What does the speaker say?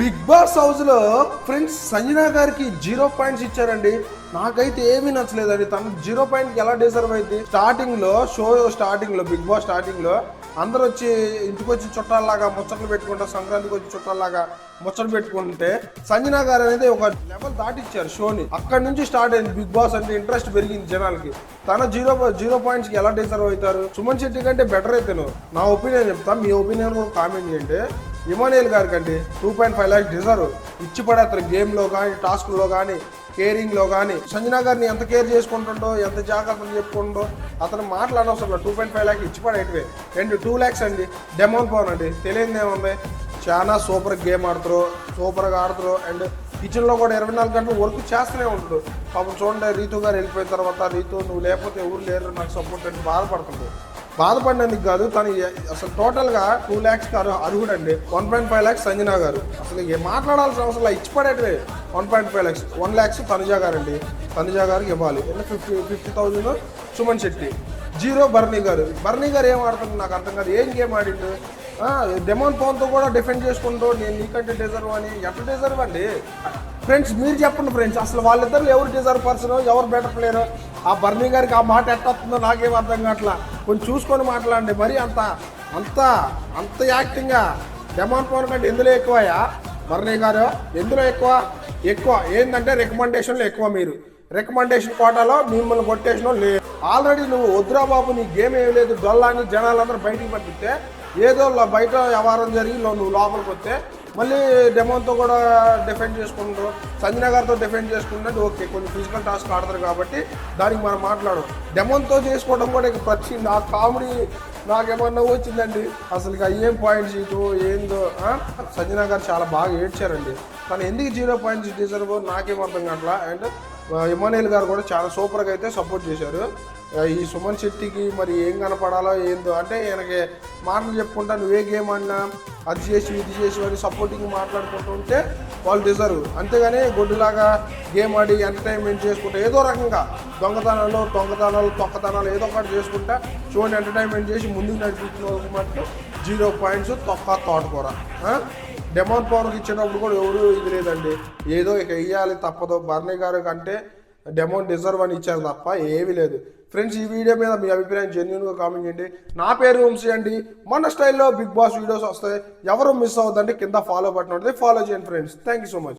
Big Boss హౌస్లో friends Sanjana గారికి zero points ఇచ్చారండి. నాకైతే ఏమీ నచ్చలేదండి. తన జీరో పాయింట్ ఎలా డిజర్వ్ అయింది? స్టార్టింగ్లో షో స్టార్టింగ్లో బిగ్ బాస్ స్టార్టింగ్లో అందరు వచ్చి ఇంటికి వచ్చి చుట్టాలలాగా ముచ్చట్లు పెట్టుకుంటా సంక్రాంతికి వచ్చి చుట్టాలలాగా ముచ్చట్లు పెట్టుకుంటే సంజన గారు అనేది ఒక లెవెల్ దాటిచ్చారు షోని అక్కడ నుంచి స్టార్ట్ అయింది బిగ్ బాస్ అంటే ఇంట్రెస్ట్ పెరిగింది జనాలకి. తన జీరో జీరో పాయింట్స్కి ఎలా డిజర్వ్ అవుతారు? సుమన్ శెట్టి కంటే బెటర్ అయితే నా ఒపీనియన్ చెప్తా. మీ ఒపీనియన్ కూడా కామెంట్ చేయండి. ఇమానియల్ గారికి అండి two point five lakhs deserve ఇచ్చి అతను గేమ్లో కానీ టాస్క్లో కానీ కేరింగ్లో కానీ సంజన గారిని ఎంత కేర్ చేసుకుంటుండో ఎంత జాగ్రత్తలు చెప్పుకుంటో అతను మాట్లాడవసరం టూ పాయింట్ ఫైవ్ ల్యాక్స్ ఇచ్చి పడేటివే. అండ్ టూ ల్యాక్స్ అండి. డెమోన్ పవన్ అండి. తెలియదు ఏముంది? చాలా సూపర్ గేమ్ ఆడుతారు సూపర్గా ఆడుతారు. అండ్ కిచెన్లో కూడా ఇరవై నాలుగు గంటలు వర్క్ చేస్తూనే ఉంటాడు పాపం చూడండి రీతు గారు వెళ్ళిపోయిన తర్వాత రీతు నువ్వు లేకపోతే ఎవరు లేరు నాకు సపోర్ట్ అని బాధపడుతుంది బాధపడినందుకు కాదు తను అసలు టోటల్గా టూ ల్యాక్స్ అర్హుడు అండి one point five lakhs Sanjana గారు. అసలు ఏ మాట్లాడాల్సిన అవసరం ఇచ్చి పడేటివే one point five lakhs one lakhs Tanuja గారు అండి తనుజా గారికి ఇవ్వాలి. ఎన్ని fifty fifty thousand Suman Shetty. Zero Bharani గారు. బర్నీ గారు ఏం ఆడుతుంది నాకు అర్థం కాదు. ఏం గేమ్ ఆడిండు? డెమోన్ పవన్తో కూడా డిఫెండ్ చేసుకుంటూ నేను నీకంటే డిజర్వ్ అని. ఎట్లా డిజర్వ్ అండి? ఫ్రెండ్స్ మీరు చెప్పండి ఫ్రెండ్స్ అసలు వాళ్ళిద్దరు ఎవరు డిజర్వ్ పర్సన్ ఎవరు బెటర్ ప్లేయర్ ఆ బర్నీ గారికి ఆ మాట ఎట్లా వస్తుందో నాకేం అర్థం కావట్లా. కొంచెం చూసుకొని మాట్లాడండి. మరి అంత అంత అంత యాక్టింగ్గా డెమాన్ పవన్ కంటే ఎందులో ఎక్కువయా బర్నీ గారు ఎందులో ఎక్కువ? ఎక్కువ. ఏంటంటే రికమెండేషన్లు ఎక్కువ మీరు. రికమెండేషన్ కోటాలో మిమ్మల్ని కొట్టేసిన లేదు ఆల్రెడీ నువ్వు వద్దురా బాబు నీ గేమ్ ఏం లేదు. డొల్లాని జనాలందరూ బయటికి పంపిస్తే ఏదో బయట వ్యవహారం జరిగి నువ్వు లోపలికి వస్తే మళ్ళీ డెమోన్తో కూడా డిఫెండ్ చేసుకుంటారు సంజన గారితో డిఫెండ్ చేసుకుంటే ఓకే కొన్ని ఫిజికల్ టాస్క్ ఆడతారు కాబట్టి దానికి మనం మాట్లాడు డెమోన్తో చేసుకోవడం కూడా ఇక ప్రతి నా కామెడీ నాకేమన్నా వచ్చిందండి? అసలు ఇక ఏం పాయింట్స్ ఇటు ఏందో ఆ? సంజన గారు చాలా బాగా ఏడ్చారండి. తను ఎందుకు జీరో పాయింట్స్ డిజర్వ్ నాకేం అర్థం కావట్లా? అండ్ ఇమానుయల్ గారు కూడా చాలా సూపర్గా అయితే సపోర్ట్ చేశారు. ఈ సుమన్ శెట్టికి మరి ఏం కనపడాలో ఏందో? అంటే ఈయనకి మాటలు చెప్పుకుంటా నువ్వే గేమ్ అన్నా అది చేసి ఇది చేసి అని సపోర్టింగ్ మాట్లాడుకుంటూ ఉంటే వాళ్ళు డిజర్వ్ అంతేగాని గొడ్డులాగా గేమ్ ఆడి ఎంటర్టైన్మెంట్ చేసుకుంటా ఏదో రకంగా దొంగతనాలు దొంగతనాలు తొక్కతనాలు ఏదో ఒకటి చేసుకుంటా చూడండి ఎంటర్టైన్మెంట్ చేసి ముందుకు నడిపించిన వాళ్ళకి మట్టు జీరో పాయింట్స్ తొక్క తోటకూర. డెమోన్ డెమాన్ పవర్కి ఇచ్చినప్పుడు కూడా ఎవరు ఇది లేదండి. ఏదో ఇక వెయ్యాలి తప్పదు. బర్నీ గారు కంటే డెమోన్ డిజర్వ్ అని ఇచ్చారు తప్ప ఏమీ లేదు. ఫ్రెండ్స్ ఈ వీడియో మీద మీ అభిప్రాయం జెన్యున్గా కామెంట్ చేయండి. నా పేరు వంశీ అండి. మన స్టైల్లో బిగ్ బాస్ వీడియోస్ వస్తాయి. ఎవరు మిస్ అవ్వద్దంటే కింద ఫాలో బటన్ ఉంటుంది. ఫాలో చేయండి friends thank you so much